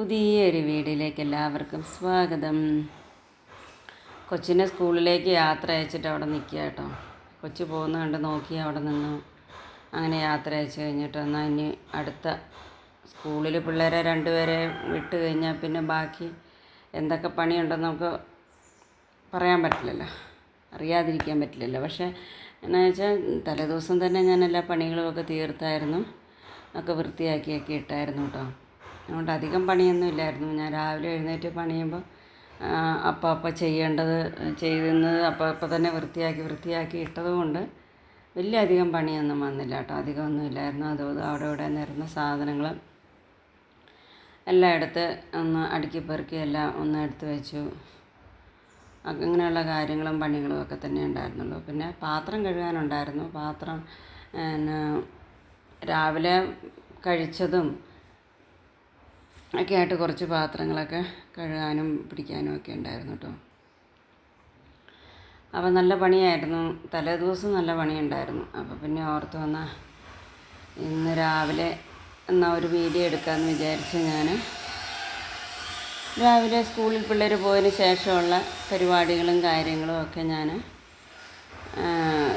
പുതിയൊരു വീഡിയോയിലേക്ക് എല്ലാവർക്കും സ്വാഗതം. കൊച്ചിനെ സ്കൂളിലേക്ക് യാത്ര അയച്ചിട്ട് അവിടെ നിൽക്കുക കേട്ടോ. കൊച്ചു പോകുന്ന കണ്ട് നോക്കി അവിടെ നിന്ന് അങ്ങനെ യാത്ര അയച്ചു കഴിഞ്ഞിട്ട് എന്നാൽ ഇനി അടുത്ത സ്കൂളിൽ പിള്ളേരെ രണ്ടുപേരെ വിട്ട് കഴിഞ്ഞാൽ പിന്നെ ബാക്കി എന്തൊക്കെ പണിയുണ്ടെന്ന് നമുക്ക് പറയാൻ പറ്റില്ലല്ലോ. അറിയാതിരിക്കാൻ പറ്റില്ലല്ലോ. പക്ഷേ എന്നാ വെച്ചാൽ തലേദിവസം തന്നെ ഞാൻ എല്ലാ പണികളുമൊക്കെ തീർത്തായിരുന്നു. ഒക്കെ വൃത്തിയാക്കിയൊക്കെ ഇട്ടായിരുന്നു കേട്ടോ. അതുകൊണ്ട് അധികം പണിയൊന്നും ഇല്ലായിരുന്നു. ഞാൻ രാവിലെ എഴുന്നേറ്റ് പണിയുമ്പോൾ അപ്പം അപ്പം ചെയ്യേണ്ടത് ചെയ്യുന്നത് അപ്പം അപ്പം തന്നെ വൃത്തിയാക്കി വൃത്തിയാക്കി ഇട്ടതുകൊണ്ട് വലിയ അധികം പണിയൊന്നും വന്നില്ല കേട്ടോ. അധികമൊന്നും ഇല്ലായിരുന്നു. അതുകൊണ്ട് അവിടെ ഇവിടെ നിരുന്ന സാധനങ്ങൾ എല്ലാം എടുത്ത് ഒന്ന് അടുക്കി പെറുക്കി എല്ലാം ഒന്ന് എടുത്ത് വെച്ചു. അങ്ങനെയുള്ള കാര്യങ്ങളും പണികളും ഒക്കെ തന്നെ ഉണ്ടായിരുന്നുള്ളൂ. പിന്നെ പാത്രം കഴുകാനുണ്ടായിരുന്നു. പാത്രം രാവിലെ കഴിച്ചതും ഒക്കെ ആയിട്ട് കുറച്ച് പാത്രങ്ങളൊക്കെ കഴുകാനും പിടിക്കാനും ഒക്കെ ഉണ്ടായിരുന്നു കേട്ടോ അപ്പോൾ നല്ല പണിയായിരുന്നു. തലേ ദിവസം നല്ല പണിയുണ്ടായിരുന്നു. അപ്പോൾ പിന്നെ ഓർത്ത് വന്ന ഇന്ന് രാവിലെ എന്നാൽ ഒരു വീഡിയോ എടുക്കാമെന്ന് വിചാരിച്ച് ഞാൻ രാവിലെ സ്കൂളിൽ പിള്ളേർ പോയതിന് ശേഷമുള്ള പരിപാടികളും കാര്യങ്ങളും ഒക്കെ ഞാൻ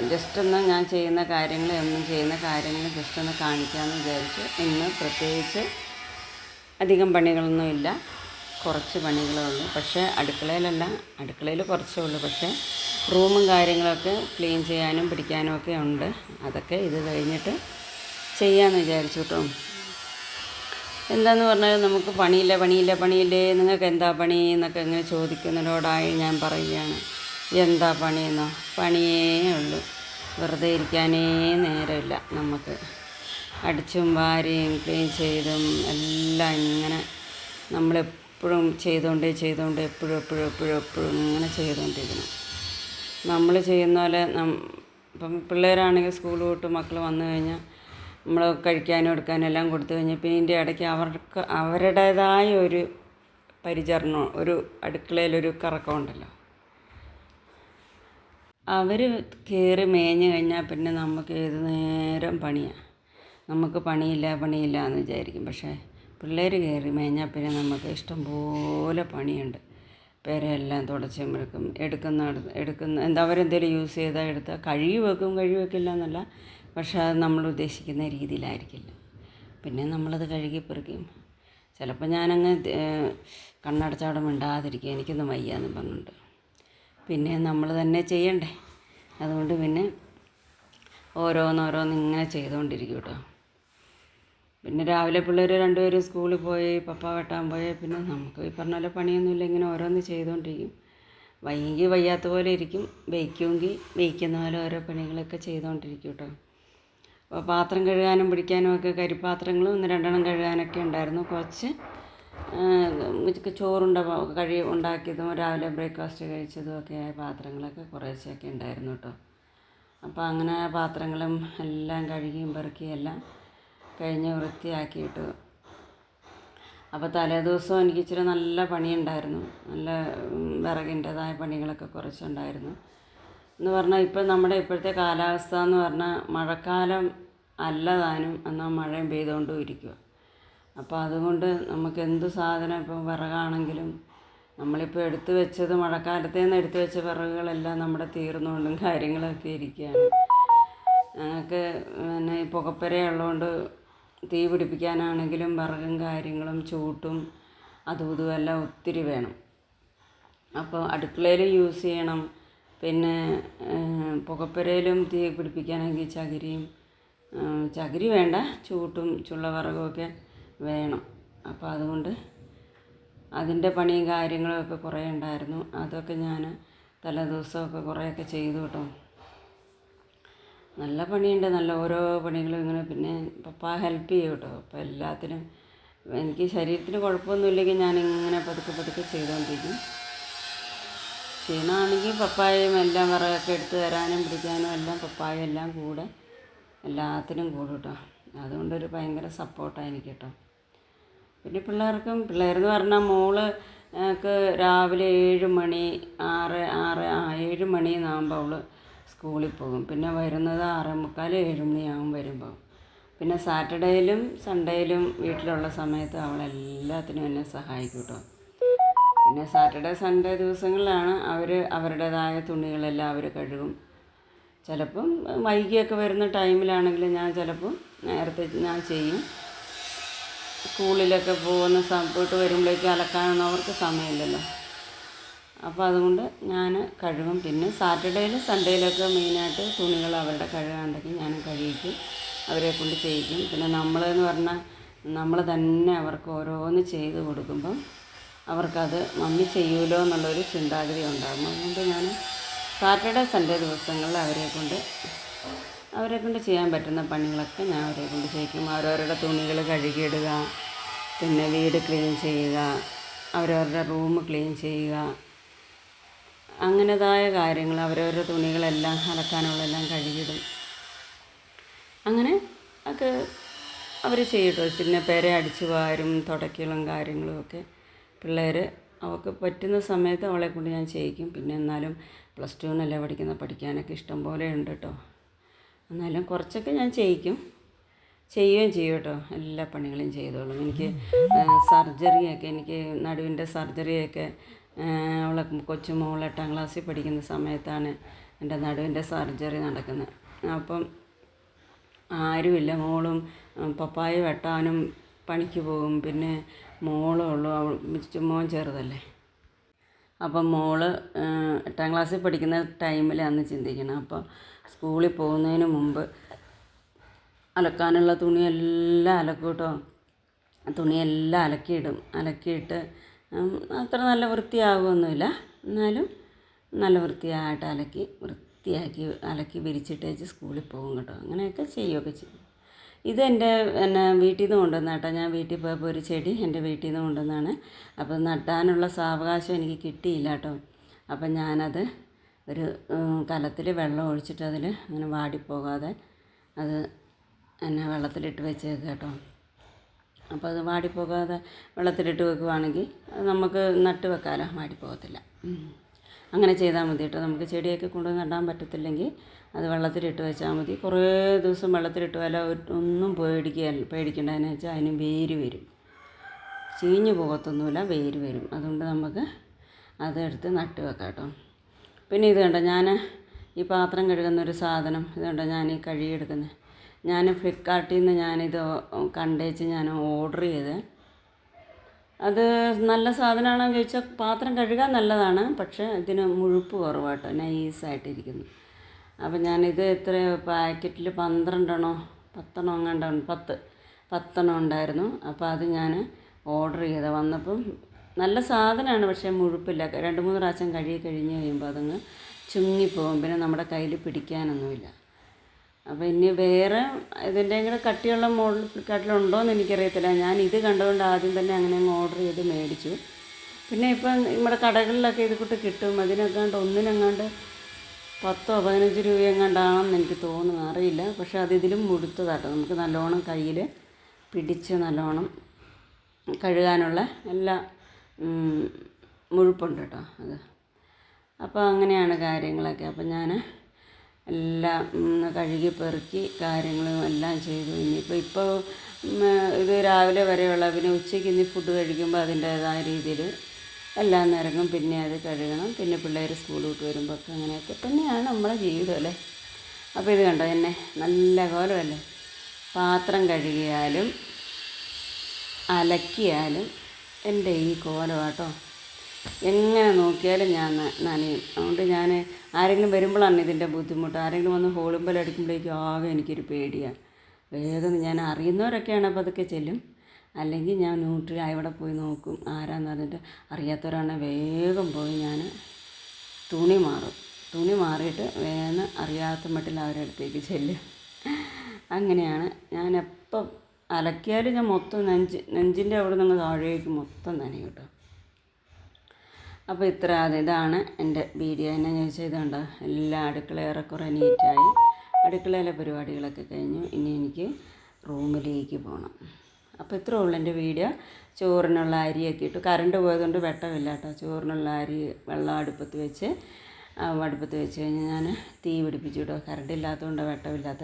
ജസ്റ്റ് ഒന്ന് ഞാൻ ചെയ്യുന്ന കാര്യങ്ങളും എന്നും ചെയ്യുന്ന കാര്യങ്ങളും ജസ്റ്റ് ഒന്ന് കാണിക്കാമെന്ന് വിചാരിച്ച് ഇന്ന് പ്രത്യേകിച്ച് അധികം പണികളൊന്നുമില്ല കുറച്ച് പണികളേ ഉള്ളൂ. പക്ഷേ അടുക്കളയിലല്ല അടുക്കളയിൽ കുറച്ചേ ഉള്ളൂ. പക്ഷേ റൂമും കാര്യങ്ങളൊക്കെ ക്ലീൻ ചെയ്യാനും പിടിക്കാനും ഒക്കെ ഉണ്ട്. അതൊക്കെ ഇത് കഴിഞ്ഞിട്ട് ചെയ്യാമെന്ന് വിചാരിച്ചു കേട്ടോ എന്താന്ന് പറഞ്ഞാൽ നമുക്ക് പണിയില്ല പണിയില്ല പണിയില്ലേ? നിങ്ങൾക്ക് എന്താ പണി എന്നൊക്കെ ഇങ്ങനെ ചോദിക്കുന്നതിനോടായി ഞാൻ പറയുകയാണ്. എന്താ പണിയെന്നോ? പണിയേ ഉള്ളൂ. വെറുതെ ഇരിക്കാനേ നേരമില്ല നമുക്ക്. അടിച്ചും വാരിയും ക്ലീൻ ചെയ്തും എല്ലാം ഇങ്ങനെ നമ്മളെപ്പോഴും ചെയ്തുകൊണ്ടേ ചെയ്തുകൊണ്ട് എപ്പോഴും എപ്പോഴും എപ്പോഴും എപ്പോഴും ഇങ്ങനെ ചെയ്തുകൊണ്ടിരിക്കണം. നമ്മൾ ചെയ്യുന്ന പോലെ ഇപ്പം പിള്ളേരാണെങ്കിൽ സ്കൂൾ വിട്ട് മക്കൾ വന്നു കഴിഞ്ഞാൽ നമ്മൾ കഴിക്കാനും എടുക്കാനും എല്ലാം കൊടുത്തു കഴിഞ്ഞാൽ പിന്നെ ഇതിന്റെ ഇടയ്ക്ക് അവർക്ക് അവരുടേതായ ഒരു പരിചരണം ഒരു അടുക്കളയിലൊരു കറക്കമുണ്ടല്ലോ അവർ കയറി മേഞ്ഞു കഴിഞ്ഞാൽ പിന്നെ നമുക്ക് ഏത് നേരം പണിയാണ് നമുക്ക് പണിയില്ല പണിയില്ല എന്ന് വിചാരിക്കും. പക്ഷേ പിള്ളേർ കയറി മേഞ്ഞാൽ പിന്നെ നമുക്ക് ഇഷ്ടംപോലെ പണിയുണ്ട്. പേരെല്ലാം തുടച്ച് എടുക്കും എടുക്കുന്ന എടുക്കുന്ന എന്താ അവരെന്തെങ്കിലും യൂസ് ചെയ്താൽ എടുത്താൽ കഴുകി വെക്കും കഴുകി വെക്കില്ല എന്നല്ല. പക്ഷേ അത് നമ്മൾ ഉദ്ദേശിക്കുന്ന രീതിയിലായിരിക്കില്ല. പിന്നെ നമ്മളത് കഴുകി പെറുക്കും. ചിലപ്പോൾ ഞാനങ്ങ് കണ്ണടച്ചവിടെ മിണ്ടാതിരിക്കും. എനിക്കൊന്നും വയ്യ എന്ന് പറഞ്ഞിട്ട് പിന്നെ നമ്മൾ തന്നെ ചെയ്യണ്ടേ? അതുകൊണ്ട് പിന്നെ ഓരോന്നോരോന്ന് ഇങ്ങനെ ചെയ്തുകൊണ്ടിരിക്കും കേട്ടോ. പിന്നെ രാവിലെ പിള്ളേർ രണ്ടുപേരും സ്കൂളിൽ പോയി പപ്പ വെട്ടാൻ പോയി. പിന്നെ നമുക്ക് ഈ പറഞ്ഞ പോലെ പണിയൊന്നുമില്ല ഇങ്ങനെ ഓരോന്ന് ചെയ്തുകൊണ്ടിരിക്കും. വൈകി വയ്യാത്ത പോലെ ഇരിക്കും. വെയ്ക്കുമെങ്കിൽ വെയ്ക്കുന്ന പോലെ ഓരോ പണികളൊക്കെ ചെയ്തുകൊണ്ടിരിക്കും കേട്ടോ. അപ്പോൾ പാത്രം കഴുകാനും പിടിക്കാനും ഒക്കെ കരിപ്പാത്രങ്ങളും ഒന്ന് രണ്ടെണ്ണം കഴുകാനൊക്കെ ഉണ്ടായിരുന്നു. കുറച്ച് ചോറുണ്ട കഴി ഉണ്ടാക്കിയതും രാവിലെ ബ്രേക്ക്ഫാസ്റ്റ് കഴിച്ചതും ഒക്കെ ആയ പാത്രങ്ങളൊക്കെ കുറേശ്ശെയൊക്കെ ഉണ്ടായിരുന്നു കേട്ടോ. അപ്പോൾ അങ്ങനെ പാത്രങ്ങളും എല്ലാം കഴുകിയും പെറുക്കിയും എല്ലാം കഴിഞ്ഞ് വൃത്തിയാക്കിയിട്ട്. അപ്പോൾ തലേദിവസം എനിക്ക് ഇച്ചിരി നല്ല പണിയുണ്ടായിരുന്നു. നല്ല വിറകിന്റെതായ പണികളൊക്കെ കുറച്ചുണ്ടായിരുന്നു. എന്ന് പറഞ്ഞാൽ ഇപ്പം നമ്മുടെ ഇപ്പോഴത്തെ കാലാവസ്ഥ എന്ന് പറഞ്ഞാൽ മഴക്കാലം അല്ല താനും എന്നാൽ മഴയും പെയ്തുകൊണ്ടും ഇരിക്കുക അപ്പോൾ അതുകൊണ്ട് നമുക്ക് എന്ത് സാധനം ഇപ്പോൾ വിറകാണെങ്കിലും നമ്മളിപ്പോൾ എടുത്തു വെച്ചത് മഴക്കാലത്തേ നിന്ന് എടുത്തു വെച്ച വിറകുകളെല്ലാം നമ്മുടെ തീർന്നുകൊണ്ടും കാര്യങ്ങളൊക്കെ ഇരിക്കുകയാണ്. ഞങ്ങൾക്ക് പിന്നെ ഈ പുകപ്പുരയുള്ളതുകൊണ്ട് തീ പിടിപ്പിക്കാനാണെങ്കിലും വിറകും കാര്യങ്ങളും ചൂട്ടും അതും ഇതും എല്ലാം ഒത്തിരി വേണം. അപ്പോൾ അടുക്കളയിൽ യൂസ് ചെയ്യണം. പിന്നെ പുകപ്പുരയിലും തീ പിടിപ്പിക്കാനെങ്കിൽ ചകിരിയും ചകിരി വേണ്ട ചൂട്ടും ചുള്ള വിറകുമൊക്കെ വേണം. അപ്പോൾ അതുകൊണ്ട് അതിന്റെ പണിയും കാര്യങ്ങളും ഒക്കെ കുറേ ഉണ്ടായിരുന്നു. അതൊക്കെ ഞാൻ തലേ ദിവസമൊക്കെ കുറേയൊക്കെ ചെയ്തു കേട്ടോ. നല്ല പണിയുണ്ട്. നല്ല ഓരോ പണികളും ഇങ്ങനെ പിന്നെ പപ്പ ഹെൽപ്പ് ചെയ്യും കേട്ടോ അപ്പോൾ എല്ലാത്തിനും എനിക്ക് ശരീരത്തിന് കുഴപ്പമൊന്നുമില്ലെങ്കിൽ ഞാനിങ്ങനെ പതുക്കെ പതുക്കെ ചെയ്തുകൊണ്ടിരിക്കും ക്ഷീണമാണെങ്കിൽ പപ്പായയും എല്ലാം വിറകൊക്കെ എടുത്ത് തരാനും പിടിക്കാനും എല്ലാം പപ്പായ എല്ലാം കൂടെ എല്ലാത്തിനും കൂടും കേട്ടോ അതുകൊണ്ടൊരു ഭയങ്കര സപ്പോർട്ടാണ് എനിക്ക് കേട്ടോ പിന്നെ പിള്ളേർക്കും പിള്ളേരെന്ന് പറഞ്ഞാൽ മോൾ രാവിലെ ഏഴ് മണി ആറ് ആറ് ആ ഏഴ് മണിന്നാകുമ്പോൾ അവൾ സ്കൂളിൽ പോകും. പിന്നെ വരുന്നത് ആറേ മുക്കാൽ ഏഴ് വരുമ്പോൾ പിന്നെ സാറ്റർഡേയിലും സൺഡേയിലും വീട്ടിലുള്ള സമയത്ത് അവളെല്ലാത്തിനും എന്നെ സഹായിക്കും കേട്ടോ പിന്നെ സാറ്റർഡേ സൺഡേ ദിവസങ്ങളിലാണ് അവർ അവരുടേതായ തുണികളെല്ലാം അവർ കഴുകും. ചിലപ്പം വൈകിയൊക്കെ വരുന്ന ടൈമിലാണെങ്കിൽ ഞാൻ ചിലപ്പം നേരത്തെ ഞാൻ ചെയ്യും. സ്കൂളിലൊക്കെ പോകുന്ന സമയത്ത് വരുമ്പോഴേക്കും അലക്കാനൊന്നും അവർക്ക് സമയമില്ലല്ലോ. അപ്പോൾ അതുകൊണ്ട് ഞാൻ കഴുകും. പിന്നെ സാറ്റർഡേയിലും സൺഡേയിലൊക്കെ മെയിനായിട്ട് തുണികൾ അവരുടെ കഴുകാണ്ടെങ്കിൽ ഞാൻ കഴുകിക്കും അവരെ കൊണ്ട് ചെയ്യിക്കും. പിന്നെ നമ്മളെന്ന് പറഞ്ഞാൽ നമ്മൾ തന്നെ അവർക്ക് ഓരോന്ന് ചെയ്ത് കൊടുക്കുമ്പം അവർക്കത് മമ്മി ചെയ്യൂലോ എന്നുള്ളൊരു ചിന്താഗതി ഉണ്ടാകും. അതുകൊണ്ട് ഞാൻ സാറ്റർഡേ സൺഡേ ദിവസങ്ങളിൽ അവരെ കൊണ്ട് അവരെ കൊണ്ട് ചെയ്യാൻ പറ്റുന്ന പണികളൊക്കെ ഞാൻ അവരെ കൊണ്ട് ചെയ്യിക്കും. അവരവരുടെ തുണികൾ കഴുകിയിടുക പിന്നെ വീട് ക്ലീൻ ചെയ്യുക അവരവരുടെ റൂം ക്ലീൻ ചെയ്യുക അങ്ങനേതായ കാര്യങ്ങൾ അവരവരുടെ തുണികളെല്ലാം അലക്കാനുള്ളതെല്ലാം കഴുകിയിടും. അങ്ങനെ ഒക്കെ അവർ ചെയ്യട്ടോ പിന്നെ പേരെ അടിച്ചു വാരും തുടക്കലും കാര്യങ്ങളും ഒക്കെ. പിള്ളേർ അവൾക്ക് പറ്റുന്ന സമയത്ത് അവളെ കൊണ്ട് ഞാൻ ചെയ്യിക്കും. പിന്നെ എന്നാലും പ്ലസ് ടുവിനല്ലേ പഠിക്കുന്ന പഠിക്കാനൊക്കെ ഇഷ്ടം പോലെ ഉണ്ട് കേട്ടോ എന്നാലും കുറച്ചൊക്കെ ഞാൻ ചെയ്യിക്കും. ചെയ്യുകയും ചെയ്യും കേട്ടോ എല്ലാ പണികളും ചെയ്തോളും. എനിക്ക് സർജറിയൊക്കെ എനിക്ക് നടുവിന്റെ സർജറിയൊക്കെ അവളെ കൊച്ചുമോൾ എട്ടാം ക്ലാസ്സിൽ പഠിക്കുന്ന സമയത്താണ് എന്റെ നടുവിന്റെ സർജറി നടക്കുന്നത്. അപ്പം ആരുമില്ല. മോളും പപ്പായ വെട്ടാനും പണിക്ക് പോകും. പിന്നെ മോളും ഉള്ളു. അവൾ മോൻ ചെറുതല്ലേ. അപ്പം മോൾ എട്ടാം ക്ലാസ്സിൽ പഠിക്കുന്ന ടൈമിലാണ് ചിന്തിക്കണം അപ്പോൾ സ്കൂളിൽ പോകുന്നതിന് മുമ്പ് അലക്കാനുള്ള തുണിയെല്ലാം അലക്കൂട്ടോ കേട്ടോ തുണിയെല്ലാം അലക്കിയിടും. അലക്കിയിട്ട് അത്ര നല്ല വൃത്തിയാകുമൊന്നുമില്ല എന്നാലും നല്ല വൃത്തിയായിട്ട് അലക്കി വൃത്തിയാക്കി അലക്കി വിരിച്ചിട്ട് വെച്ച് സ്കൂളിൽ പോകും കേട്ടോ. അങ്ങനെയൊക്കെ ചെയ്യുകയൊക്കെ ചെയ്യും. ഇതെന്റെ എന്നെ വീട്ടിൽ നിന്ന് കൊണ്ടുവന്ന കേട്ടോ. ഞാൻ വീട്ടിൽ പോയപ്പോൾ ഒരു ചെടി എന്റെ വീട്ടിൽ നിന്ന് കൊണ്ടുവന്നാണ് അപ്പോൾ നട്ടാനുള്ള സാവകാശം എനിക്ക് കിട്ടിയില്ല കേട്ടോ. അപ്പം ഞാനത് ഒരു കലത്തിൽ വെള്ളം ഒഴിച്ചിട്ട് അതിൽ അങ്ങനെ വാടിപ്പോകാതെ അത് എന്നെ വെള്ളത്തിലിട്ട് വെച്ചേക്കുക കേട്ടോ. അപ്പോൾ അത് വാടിപ്പോകാതെ വെള്ളത്തിലിട്ട് വെക്കുവാണെങ്കിൽ നമുക്ക് നട്ട് വെക്കാമല്ലോ വാടിപ്പോകത്തില്ല. അങ്ങനെ ചെയ്താൽ മതി കേട്ടോ. നമുക്ക് ചെടിയൊക്കെ കൊണ്ടുവന്ന് നടാൻ പറ്റത്തില്ലെങ്കിൽ അത് വെള്ളത്തിലിട്ട് വെച്ചാൽ മതി. കുറേ ദിവസം വെള്ളത്തിലിട്ട് വല്ല ഒന്നും പേടിക്കുക പേടിക്കേണ്ടതെന്ന് വെച്ചാൽ അതിന് വേര് വരും. ചീഞ്ഞു പോകത്തൊന്നുമില്ല വേര് വരും. അതുകൊണ്ട് നമുക്ക് അതെടുത്ത് നട്ട് വെക്കാം കേട്ടോ. പിന്നെ ഇത് കണ്ടോ ഞാൻ ഈ പാത്രം കഴുകുന്ന ഒരു സാധനം ഇത് കണ്ടോ ഞാൻ ഈ കഴുകിയെടുക്കുന്നത് ഞാൻ ഫ്ലിപ്കാർട്ടിൽ നിന്ന് ഞാനിത് കണ്ടേച്ച് ഞാൻ ഓർഡർ ചെയ്ത്. അത് നല്ല സാധനമാണോ എന്ന് ചോദിച്ചാൽ പാത്രം കഴുകാൻ നല്ലതാണ് പക്ഷേ ഇതിന് മുഴുപ്പ് കുറവാട്ടോ നൈസായിട്ടിരിക്കുന്നു. അപ്പം ഞാനിത് എത്ര പാക്കറ്റിൽ പന്ത്രണ്ടെണ്ണോ പത്തെണ്ണോ എങ്ങാണ്ടോ ഉണ്ട്. പത്ത് പത്തെണ്ണം ഉണ്ടായിരുന്നു. അപ്പോൾ അത് ഞാൻ ഓർഡർ ചെയ്ത് വന്നപ്പം നല്ല സാധനമാണ് പക്ഷേ മുഴുപ്പില്ല. രണ്ട് മൂന്ന് പ്രാവശ്യം കഴുകി കഴിഞ്ഞ് കഴിയുമ്പോൾ അതങ്ങ് ചുങ്ങിപ്പോകും. പിന്നെ നമ്മുടെ കയ്യിൽ പിടിക്കാനൊന്നുമില്ല. അപ്പോൾ ഇനി വേറെ ഇതിന്റെ കൂടെ കട്ടിയുള്ള മോഡൽ ഫ്ലിപ്കാർട്ടിലുണ്ടോ എന്ന് എനിക്കറിയത്തില്ല. ഞാൻ ഇത് കണ്ടുകൊണ്ട് ആദ്യം തന്നെ അങ്ങനെ അങ്ങ് ഓർഡർ ചെയ്ത് മേടിച്ചു. പിന്നെ ഇപ്പം നമ്മുടെ കടകളിലൊക്കെ ഇത് കൂട്ട് കിട്ടും. അതിനെങ്ങാണ്ട് ഒന്നിനെങ്ങാണ്ട് പത്തോ പതിനഞ്ച് രൂപയെങ്ങാണ്ടാണെന്ന് എനിക്ക് തോന്നുന്നു. അറിയില്ല. പക്ഷേ അത് ഇതിലും മുടുത്തതാട്ടോ നമുക്ക് നല്ലോണം കയ്യിൽ പിടിച്ച് നല്ലോണം കഴുകാനുള്ള എല്ലാ മുഴുപ്പുണ്ട് കേട്ടോ അത്. അപ്പോൾ അങ്ങനെയാണ് കാര്യങ്ങളൊക്കെ. അപ്പം ഞാൻ എല്ലാം കഴുകി പെറുക്കി കാര്യങ്ങളും എല്ലാം ചെയ്തു. ഇനിയിപ്പോൾ ഇപ്പോൾ ഇത് രാവിലെ വരെയുള്ള പിന്നെ ഉച്ചയ്ക്ക് ഇനി ഫുഡ് കഴിക്കുമ്പോൾ അതിന്റേതായ രീതിയിൽ എല്ലാം നിരങ്ങും പിന്നെ അത് കഴുകണം പിന്നെ പിള്ളേർ സ്കൂളിൽ വിട്ട് വരുമ്പോൾ ഒക്കെ അങ്ങനെയൊക്കെ തന്നെയാണ് നമ്മളെ ജീവിതം അല്ലേ? അപ്പോൾ ഇത് കണ്ടോ എന്നെ? നല്ല കോലമല്ലേ? പാത്രം കഴുകിയാലും അലക്കിയാലും എന്റെ ഈ കോലമാട്ടോ എങ്ങനെ നോക്കിയാലും ഞാൻ നനയും. അതുകൊണ്ട് ഞാൻ ആരെങ്കിലും വരുമ്പോഴാണ് ഇതിന്റെ ബുദ്ധിമുട്ട്. ആരെങ്കിലും വന്ന് ഹോളുമ്പൽ അടിക്കുമ്പോഴേക്കും ആകെ എനിക്കൊരു പേടിയാണ് വേഗം ഞാൻ അറിയുന്നവരൊക്കെയാണ് അപ്പോൾ അതൊക്കെ ചെല്ലും. അല്ലെങ്കിൽ ഞാൻ ന്യൂട്രി അവിടെ പോയി നോക്കും. ആരാന്ന് പറഞ്ഞിട്ട് അറിയാത്തവരാണെങ്കിൽ വേഗം പോയി ഞാൻ തുണി മാറും. തുണി മാറിയിട്ട് വേഗം അറിയാത്ത മട്ടിൽ അവരുടെ അടുത്തേക്ക് ചെല്ലും. അങ്ങനെയാണ്. ഞാൻ എപ്പം അലക്കിയാലും ഞാൻ മൊത്തം നെഞ്ച് നെഞ്ചിന്റെ അവിടെ നിന്ന് താഴേക്ക് മൊത്തം നനയും കേട്ടോ. അപ്പോൾ ഇത്ര അത് ഇതാണ് എന്റെ വീഡിയോ. എന്നെ ഞാൻ ചെയ്തുകൊണ്ട് എല്ലാ അടുക്കള ഏറെക്കുറെ നീറ്റായി. അടുക്കളയിലെ പരിപാടികളൊക്കെ കഴിഞ്ഞു. ഇനി എനിക്ക് റൂമിലേക്ക് പോകണം അപ്പോൾ ഇത്രേ ഉള്ളൂ എന്റെ വീഡിയോ. ചോറിനുള്ള അരിയൊക്കെ ഇട്ടു. കറണ്ട് പോയതുകൊണ്ട് വെട്ടമില്ല കേട്ടോ ചോറിനുള്ള അരി വെള്ളം അടുപ്പത്ത് വെച്ച് അടുപ്പത്ത് വെച്ച് കഴിഞ്ഞ് ഞാൻ തീ പിടിപ്പിച്ചു കേട്ടോ കറണ്ട് ഇല്ലാത്തതുകൊണ്ട് വെട്ടമില്ലാത്ത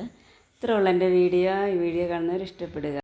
ഇത്രയുള്ള എന്റെ വീഡിയോ. ഈ വീഡിയോ കാണുന്നവർ ഇഷ്ടപ്പെടുക.